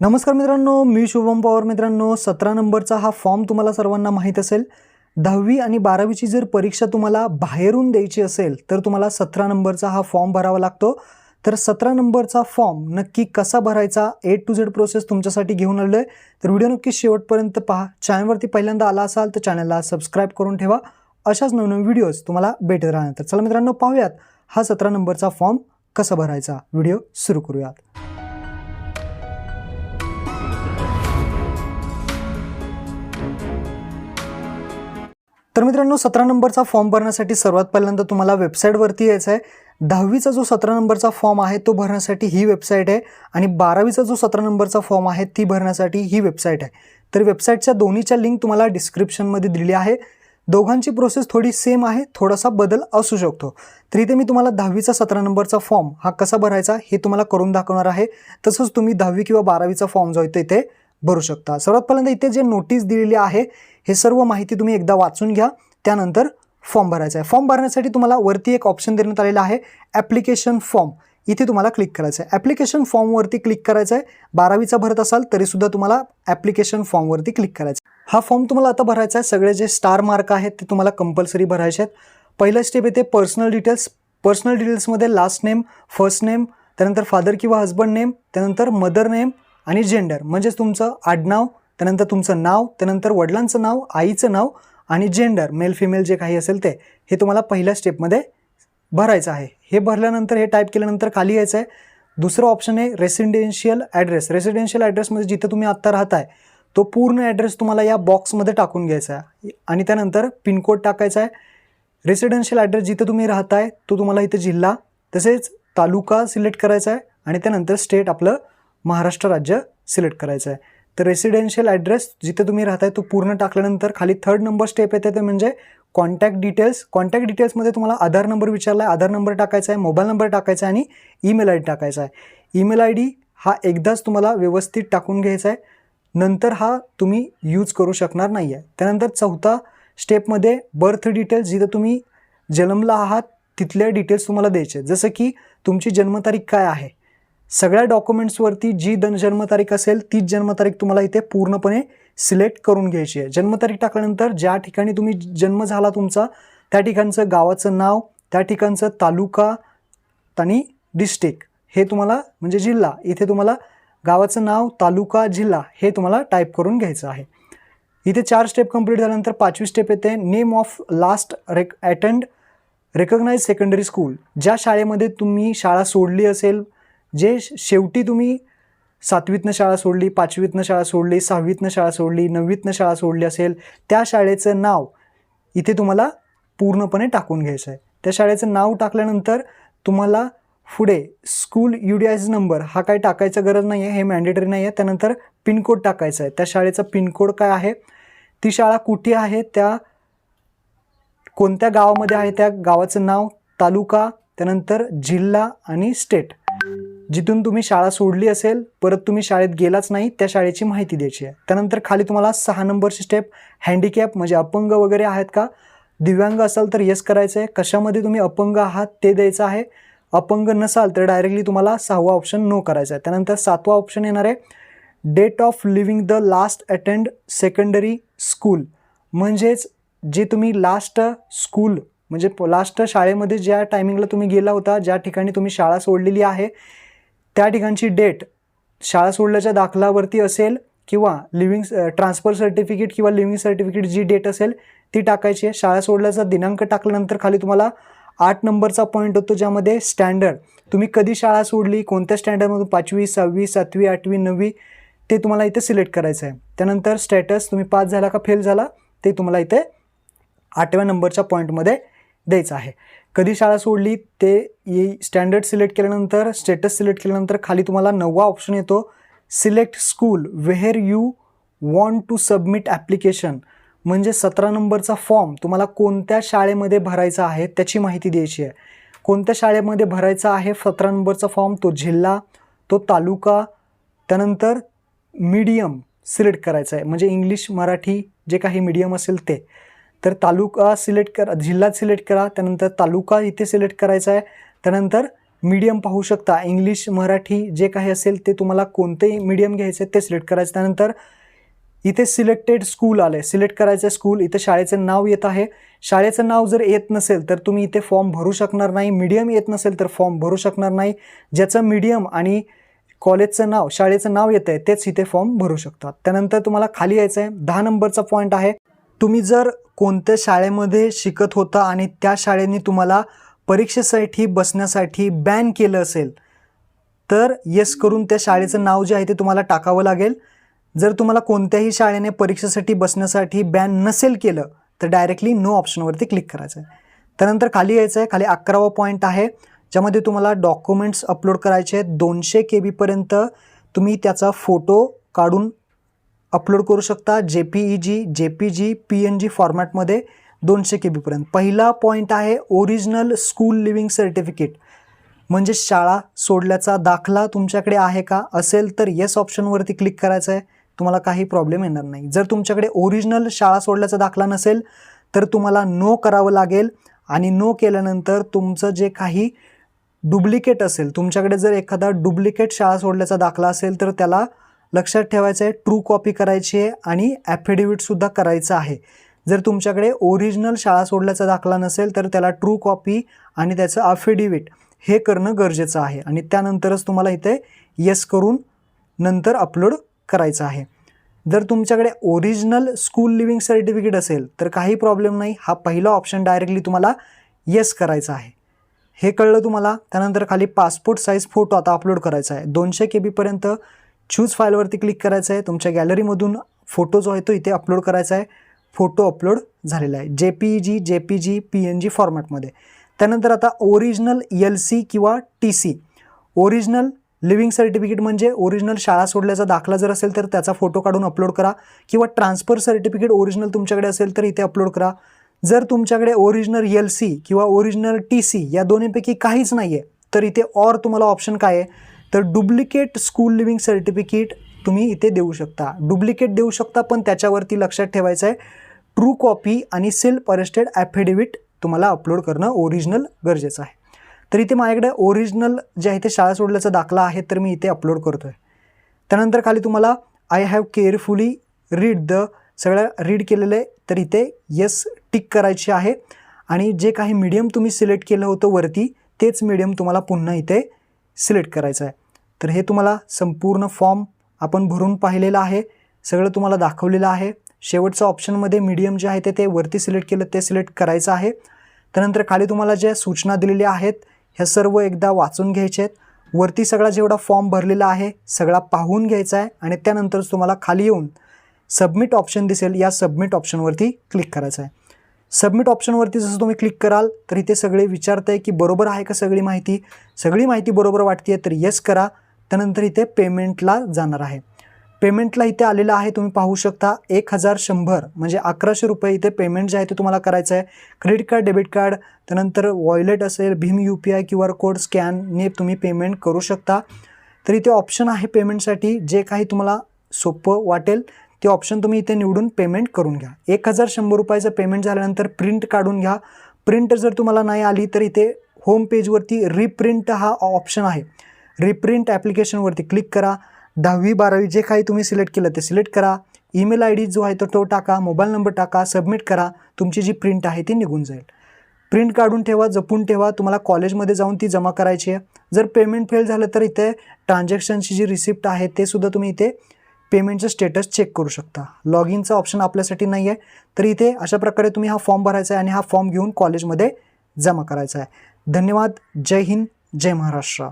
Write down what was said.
नमस्कार मित्रांनो मी शुभम पवार मित्रांनो. सतरा नंबरचा हा फॉर्म तुम्हाला सर्वांना माहीत असेल. दहावी आणि बारावीची जर परीक्षा तुम्हाला बाहेरून द्यायची असेल तर तुम्हाला सतरा नंबरचा हा फॉर्म भरावा लागतो. तर सतरा नंबरचा फॉर्म नक्की कसा भरायचा ए टू झेड प्रोसेस तुमच्यासाठी घेऊन आलो आहे तर व्हिडिओ नक्की शेवटपर्यंत पहा. चॅनलवरती पहिल्यांदा आला असाल तर चॅनलला सबस्क्राईब करून ठेवा. अशाच नवनवीन व्हिडिओज तुम्हाला भेटत राहणार. तर चला मित्रांनो पाहूयात हा सतरा नंबरचा फॉर्म कसा भरायचा. व्हिडिओ सुरू करूयात. तर मित्रांनो सतरा नंबरचा फॉर्म भरण्यासाठी सर्वात पहिल्यांदा तुम्हाला वेबसाईटवरती यायचं आहे. दहावीचा जो सतरा नंबरचा फॉर्म आहे तो भरण्यासाठी ही वेबसाईट आहे. आणि बारावीचा जो सतरा नंबरचा फॉर्म आहे ती भरण्यासाठी ही वेबसाईट आहे. तर वेबसाईटच्या दोन्हीच्या लिंक तुम्हाला डिस्क्रिप्शनमध्ये दिलेली आहे. दोघांची प्रोसेस थोडी सेम आहे थोडासा बदल असू शकतो. तर इथे मी तुम्हाला दहावीचा सतरा नंबरचा फॉर्म हा कसा भरायचा हे तुम्हाला करून दाखवणार आहे. तसंच तुम्ही दहावी किंवा बारावीचा फॉर्म जो आहे तो इथे भरू शकता. सर्वात पहिल्यांदा इथे जे नोटीस दिलेली आहे हे सर्व माहिती तुम्ही एकदा वाचून घ्या. त्यानंतर फॉर्म भरायचा आहे. फॉर्म भरण्यासाठी तुम्हाला वरती एक ऑप्शन देण्यात आलेला आहे ॲप्लिकेशन फॉर्म इथे तुम्हाला क्लिक करायचं आहे. ॲप्लिकेशन फॉर्मवरती क्लिक करायचं आहे. बारावीचा भरत असाल तरीसुद्धा तुम्हाला ॲप्लिकेशन फॉर्मवरती क्लिक करायचं आहे. हा फॉर्म तुम्हाला आता भरायचा आहे. सगळे जे स्टार मार्क आहेत ते तुम्हाला कंपल्सरी भरायचे आहेत. पहिलं स्टेप येते पर्सनल डिटेल्स पर्सनल डिटेल्समध्ये लास्ट नेम फर्स्ट नेम त्यानंतर फादर किंवा हजबंड नेम त्यानंतर मदर नेम आणि जेंडर म्हणजेच तुमचं आडनाव त्यानंतर तुमचं नाव त्यानंतर वडिलांचं नाव आईचं नाव आणि जेंडर मेल फिमेल जे काही असेल ते हे तुम्हाला पहिल्या स्टेपमध्ये भरायचं आहे. हे भरल्यानंतर हे टाईप केल्यानंतर खाली यायचं आहे दुसरं ऑप्शन आहे रेसिडेन्शियल ॲड्रेस रेसिडेन्शियल ॲड्रेसमध्ये जिथे तुम्ही आत्ता राहताय तो पूर्ण ॲड्रेस तुम्हाला या बॉक्समध्ये टाकून घ्यायचा आहे. आणि त्यानंतर पिनकोड टाकायचा आहे. रेसिडेन्शियल ॲड्रेस जिथे तुम्ही राहताय तो तुम्हाला इथे जिल्हा तसेच तालुका सिलेक्ट करायचा आहे. आणि त्यानंतर स्टेट आपलं महाराष्ट्र राज्य सिलेक्ट करायचं आहे. तर रेसिडेन्शियल ॲड्रेस जिथे तुम्ही राहताय तो पूर्ण टाकल्यानंतर खाली थर्ड नंबर स्टेप येते ते म्हणजे कॉन्टॅक्ट डिटेल्स कॉन्टॅक्ट डिटेल्समध्ये तुम्हाला आधार नंबर विचारला आहे आधार नंबर टाकायचा आहे मोबाईल नंबर टाकायचा आहे आणि ईमेल आय डी टाकायचा आहे. ईमेल आय डी हा एकदाच तुम्हाला व्यवस्थित टाकून घ्यायचा आहे. नंतर हा तुम्ही यूज करू शकणार नाही आहे त्यानंतर चौथा स्टेपमध्ये बर्थ डिटेल्स जिथं तुम्ही जन्मला आहात तिथल्या डिटेल्स तुम्हाला द्यायचे जसं की तुमची जन्मतारीख काय आहे? सगळ्या डॉक्युमेंट्सवरती जी दन जन्मतारीख असेल तीच जन्मतारीख तुम्हाला इथे पूर्णपणे सिलेक्ट करून घ्यायची आहे. जन्मतारीख टाकल्यानंतर ज्या ठिकाणी तुम्ही जन्म झाला तुमचा त्या ठिकाणचं गावाचं नाव त्या ठिकाणचं तालुका आणि डिस्ट्रिक्ट हे तुम्हाला म्हणजे जिल्हा इथे तुम्हाला गावाचं नाव तालुका जिल्हा हे तुम्हाला टाईप करून घ्यायचं आहे. इथे चार स्टेप कंप्लीट झाल्यानंतर पाचवी स्टेप येते नेम ऑफ लास्ट रेक अटेंड रेकग्नाइज सेकंडरी स्कूल ज्या शाळेमध्ये तुम्ही शाळा सोडली असेल जे श- शेवटी तुम्ही सातवीतनं शाळा सोडली पाचवीतनं शाळा सोडली सहावीतनं शाळा सोडली नववीतनं शाळा सोडली असेल त्या शाळेचं नाव इथे तुम्हाला पूर्णपणे टाकून घ्यायचं आहे. त्या शाळेचं नाव टाकल्यानंतर तुम्हाला पुढे school UDISE number हा काही टाकायचा गरज नाही आहे हे मॅन्डेटरी नाही आहे त्यानंतर पिनकोड टाकायचा आहे. त्या शाळेचा पिनकोड काय आहे? ती शाळा कुठे आहे? त्या कोणत्या गावामध्ये आहे? त्या गावाचं नाव तालुका त्यानंतर जिल्हा आणि स्टेट. जिथून तुम्ही शाळा सोडली असेल परत तुम्ही शाळेत गेलाच नाही त्या शाळेची माहिती द्यायची आहे. त्यानंतर खाली तुम्हाला सहा नंबरची स्टेप हँडिकॅप म्हणजे अपंग वगैरे आहेत का? दिव्यांग असाल तर येस करायचं आहे कशामध्ये तुम्ही अपंग आहात ते द्यायचं आहे. अपंग नसाल तर डायरेक्टली तुम्हाला सहावा ऑप्शन नो करायचा आहे. त्यानंतर सातवा ऑप्शन येणार आहे. Date of leaving the last attend secondary school म्हणजेच जे तुम्ही लास्ट स्कूल म्हणजे लास्ट शाळेमध्ये ज्या टायमिंगला तुम्ही गेला होता ज्या ठिकाणी तुम्ही शाळा सोडलेली आहे त्या ठिकाणची डेट शाळा सोडल्याच्या दाखलावरती असेल किंवा लिव्हिंग ट्रान्सफर सर्टिफिकेट किंवा लिव्हिंग सर्टिफिकेट जी डेट असेल ती टाकायची आहे. शाळा सोडल्याचा दिनांक टाकल्यानंतर खाली तुम्हाला आठ नंबरचा पॉईंट होतो ज्यामध्ये स्टँडर्ड तुम्ही कधी शाळा सोडली कोणत्या स्टँडर्डमधून पाचवी सहावी सातवी आठवी नववी ते तुम्हाला इथे सिलेक्ट करायचं आहे. त्यानंतर स्टेटस तुम्ही पास झाला का फेल झाला ते तुम्हाला इथे आठव्या नंबरच्या पॉईंटमध्ये द्यायचं आहे. कधी शाळा सोडली ते ये स्टँडर्ड सिलेक्ट केल्यानंतर स्टेटस सिलेक्ट केल्यानंतर खाली तुम्हाला नववा ऑप्शन येतो. Select school where you want to submit application म्हणजे सतरा नंबरचा फॉर्म तुम्हाला कोणत्या शाळेमध्ये भरायचा आहे त्याची माहिती द्यायची आहे. कोणत्या शाळेमध्ये भरायचा आहे सतरा नंबरचा फॉर्म तो जिल्हा तो तालुका त्यानंतर मीडियम सिलेक्ट करायचं आहे. म्हणजे इंग्लिश मराठी जे काही मीडियम असेल ते. तर तालुका सिलेक्ट करा जिल्हा सिलेक्ट करा त्यानंतर तालुका इथे सिलेक्ट करायचा आहे. त्यानंतर मीडियम पाहू शकता इंग्लिश मराठी जे काही असेल ते तुम्हाला कोणतंही मीडियम घ्यायचं आहे ते सिलेक्ट करायचं. त्यानंतर इथे सिलेक्टेड स्कूल आलं आहे सिलेक्ट करायचं स्कूल इथे शाळेचं नाव येत आहे. शाळेचं नाव जर येत नसेल तर तुम्ही इथे फॉर्म भरू शकणार नाही. मीडियम येत नसेल तर फॉर्म भरू शकणार नाही. ज्याचं मीडियम आणि कॉलेजचं नाव शाळेचं नाव येतं आहे तेच इथे फॉर्म भरू शकतात. त्यानंतर तुम्हाला खाली यायचं आहे दहा नंबरचा पॉईंट आहे. तुम्ही जर कोणत्या शाळेमध्ये शिकत होता आणि त्या शाळेने तुम्हाला परीक्षेसाठी बसण्यासाठी बॅन केलं असेल तर येस करून त्या शाळेचं नाव जे आहे ते तुम्हाला टाकावं लागेल. जर तुम्हाला कोणत्याही शाळेने परीक्षेसाठी बसण्यासाठी बॅन नसेल केलं तर डायरेक्टली नो ऑप्शनवरती क्लिक करायचं आहे त्यानंतर खाली यायचं आहे खाली अकरावा पॉईंट आहे ज्यामध्ये तुम्हाला डॉक्युमेंट्स अपलोड करायचे आहेत. दोनशे के बीपर्यंत तुम्ही त्याचा फोटो काढून अपलोड करू शकता जे P E G J P G P N G फॉर्मॅटमध्ये दोनशे के बीपर्यंत पहिला पॉईंट आहे ओरिजिनल स्कूल लिव्हिंग सर्टिफिकेट म्हणजे शाळा सोडल्याचा दाखला तुमच्याकडे आहे का? असेल तर येस ऑप्शनवरती क्लिक करायचं आहे. तुम्हाला काही प्रॉब्लेम येणार नाही. जर तुमच्याकडे ओरिजिनल शाळा सोडल्याचा दाखला नसेल तर तुम्हाला नो करावं लागेल आणि नो केल्यानंतर तुमचं जे काही डुप्लिकेट असेल तुमच्याकडे जर एखादा डुप्लिकेट शाळा सोडल्याचा दाखला असेल तर त्याला लक्षात ठेवायचं आहे ट्रू कॉपी करायची आहे आणि ॲफिडेविटसुद्धा करायचं आहे. जर तुमच्याकडे ओरिजिनल शाळा सोडल्याचा दाखला नसेल तर त्याला ट्रू कॉपी आणि त्याचं अफिडेविट हे करणं गरजेचं आहे. आणि त्यानंतरच तुम्हाला इथे येस करून नंतर अपलोड करायचं आहे. जर तुमच्याकडे ओरिजिनल स्कूल लिव्हिंग सर्टिफिकेट असेल तर काही प्रॉब्लेम नाही. हा पहिला ऑप्शन डायरेक्टली तुम्हाला येस करायचा आहे. हे कळलं तुम्हाला? त्यानंतर खाली पासपोर्ट साईज फोटो आता अपलोड करायचा आहे. दोनशे के बीपर्यंत चूज फाईलवरती क्लिक करायचं आहे. तुमच्या गॅलरीमधून फोटो जो आहे तो इथे अपलोड करायचा आहे. फोटो अपलोड झालेला आहे. J P G J P G P N G फॉर्मॅटमध्ये त्यानंतर आता ओरिजिनल एल सी किंवा T C original leaving certificate म्हणजे ओरिजिनल शाळा सोडल्याचा दाखला जर असेल तर त्याचा फोटो काढून अपलोड करा. किंवा ट्रान्सफर सर्टिफिकेट ओरिजिनल तुमच्याकडे असेल तर इथे अपलोड करा. जर तुमच्याकडे ओरिजिनल एल सी किंवा ओरिजिनल टी सी या दोन्हीपैकी काहीच नाही आहे तर इथे ऑर तुम्हाला ऑप्शन काय आहे? तर डुप्लिकेट स्कूल लिव्हिंग सर्टिफिकेट तुम्ही इथे देऊ शकता. डुप्लिकेट देऊ शकता पण त्याच्यावरती लक्षात ठेवायचं आहे ट्रू कॉपी आणि सेल्फ अरेस्टेड ॲफिडेविट तुम्हाला अपलोड करणं ओरिजिनल गरजेचं आहे. तर इथे माझ्याकडे ओरिजिनल जे आहे ते शाळा सोडल्याचा दाखला आहे तर मी इथे अपलोड करतो आहे त्यानंतर खाली तुम्हाला I have carefully read the सगळं रीड केलेलं आहे तर इथे येस टिक करायची आहे. आणि जे काही मीडियम तुम्ही सिलेक्ट केलं होतं वरती तेच मीडियम तुम्हाला पुन्हा इथे सिलेक्ट करायचं आहे. तर हे तुम्हाला संपूर्ण फॉर्म आपण भरून पाहिलेलं आहे. सगळं तुम्हाला दाखवलेलं आहे. शेवटचं ऑप्शनमध्ये मीडियम जे आहे ते ते वरती सिलेक्ट केलं ते सिलेक्ट करायचं आहे. त्यानंतर खाली तुम्हाला ज्या सूचना दिलेल्या आहेत ह्या सर्व एकदा वाचून घ्यायचे आहेत. वरती सगळा जेवढा फॉर्म भरलेला आहे सगळा पाहून घ्यायचा आहे आणि त्यानंतरच तुम्हाला खाली येऊन सबमिट ऑप्शन दिसेल. या सबमिट ऑप्शनवरती क्लिक करायचं आहे. सबमिट ऑप्शनवरती जसं तुम्ही क्लिक कराल तर इथे सगळे विचारत आहे की बरोबर आहे का सगळी माहिती? सगळी माहिती बरोबर वाटते आहे तर येस करा. त्यानंतर इथे पेमेंटला जाणार आहे. पेमेंटला इथे आलेलं आहे तुम्ही पाहू शकता एक हजार शंभर म्हणजे अकराशे रुपये इथे पेमेंट जे आहे ते तुम्हाला करायचं आहे. क्रेडिट कार्ड डेबिट कार्ड त्यानंतर वॉयलेट असेल Bhim U P I Q R code स्कॅनने तुम्ही पेमेंट करू शकता. तर इथे ऑप्शन आहे पेमेंटसाठी जे काही तुम्हाला सोपं वाटेल ते ऑप्शन तुम्ही इथे निवडून पेमेंट करून घ्या. एक हजार शंभर रुपयाचं पेमेंट झाल्यानंतर प्रिंट काढून घ्या. प्रिंट जर तुम्हाला नाही आली तर इथे होम पेजवरती रिप्रिंट हा ऑप्शन आहे. रिप्रिंट ॲप्लिकेशनवरती क्लिक करा. दहावी बारावी जे काही तुम्ही सिलेक्ट केलं ते सिलेक्ट करा. ईमेल आय डी जो आहे तो तो टाका मोबाईल नंबर टाका सबमिट करा. तुमची जी प्रिंट आहे ती निघून जाईल. प्रिंट काढून ठेवा जपून ठेवा. तुम्हाला कॉलेजमध्ये जाऊन ती जमा करायची आहे. जर पेमेंट फेल झालं तर इथे ट्रान्झॅक्शनची जी रिसिप्ट आहे ते सुद्धा तुम्ही इथे पेमेंटचं स्टेटस चेक करू शकता. लॉग इनचा ऑप्शन आपल्यासाठी नाही आहे तर इथे अशा प्रकारे तुम्ही हा फॉर्म भरायचा आहे आणि हा फॉर्म घेऊन कॉलेजमध्ये जमा करायचा आहे. धन्यवाद. जय हिंद. जय महाराष्ट्र.